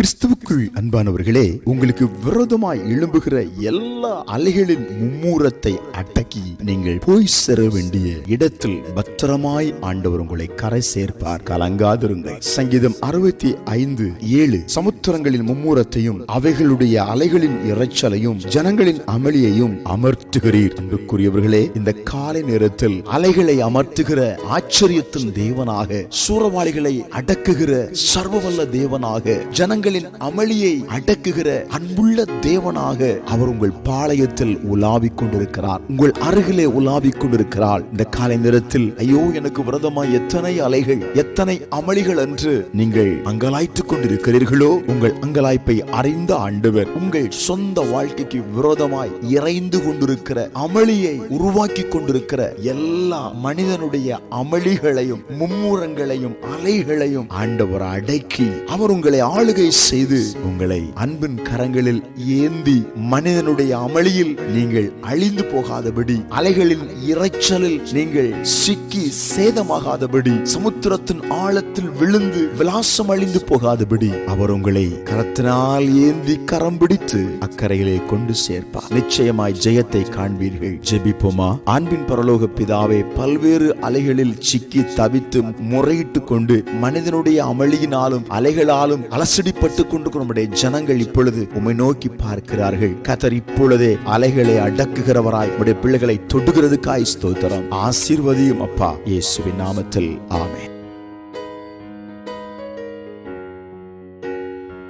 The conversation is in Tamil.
கிறிஸ்துவுக்குள் அன்பானவர்களே உங்களுக்கு விரோதமாய் எழும்புகிற எல்லா அலைகளின் மும்மூரத்தை அடக்கி நீங்கள் போய் சேர வேண்டிய இடத்தில் பத்திரமாய் ஆண்டவர் உங்களை கரை சேர்ப்பார். கலங்காதிருங்கள். சங்கீதம் அறுபத்தி ஐந்து ஏழு. சமுத்திரங்களின் மும்மூரத்தையும் அவைகளுடைய அலைகளின் இரைச்சலையும் ஜனங்களின் அமளியையும் அமர்த்துகிறீர். அன்புக்குரியவர்களே இந்த காலை நேரத்தில் அலைகளை அமர்த்துகிற ஆச்சரியத்தின் தேவனாக சூறவாளிகளை அடக்குகிற சர்வவல்ல தேவனாக ஜனங்கள் உங்களின் அமளியை அடக்குகிற அன்புள்ள தேவனாக அவர் உங்கள் பாளையத்தில் உலாவிக் கொண்டிருக்கிறார். உங்கள் அருகிலே உலாவிக் கொண்டிருக்கிறார். இந்த காலை நேரத்தில் ஐயோ எனக்கு விரதமா எத்தனை அலைகள் எத்தனை அமளிகள் என்று நீங்கள் அங்கலாய்த்துக் கொண்டிருக்கிறீர்களோ உங்கள் அங்கலாய்ப்பை அறிந்த ஆண்டவர் உங்கள் சொந்த வாழ்க்கைக்கு விரோதமாய் இறைந்து கொண்டிருக்கிற அமளியை உருவாக்கி கொண்டிருக்கிற எல்லா மனிதனுடைய அமளிகளையும் மும்முரங்களையும் அலைகளையும் ஆண்டவர் அடக்கி அவர் உங்களை ஆளுகை செய்து உங்களை அன்பின் கரங்களில் ஏந்தி மனிதனுடைய அமளியில் நீங்கள் அழிந்து போகாதபடி அலைகளின் இரைச்சலில் நீங்கள் சிக்கி சேதமாகாதபடி சமுத்திரத்தின் ஆழத்தில் விழுந்து விலாசம் அழிந்து போகாதபடி அவர் உங்களை கரத்தினால் ஏந்தி கரம் பிடித்து அக்கறையிலே கொண்டு சேர்ப்பார். நிச்சயமாய் ஜெயத்தை காண்பீர்கள். ஜெபிப்போமா? அன்பின் பரலோக பிதாவே பல்வேறு அலைகளில் சிக்கி தவித்து முறையிட்டு கொண்டு மனிதனுடைய அமளியினாலும் அலைகளாலும் அலசடிப்பட்டு கொண்டு நம்முடைய ஜனங்கள் இப்பொழுது உம்மை நோக்கி பார்க்கிறார்கள். கத்தர் இப்பொழுதே அலைகளை அடக்குகிறவராய் உடைய பிள்ளைகளை தொடுகிறதுக்காய் ஸ்தோத்திரம். ஆசீர்வதியும் அப்பா. இயேசுவின் நாமத்தில். ஆமே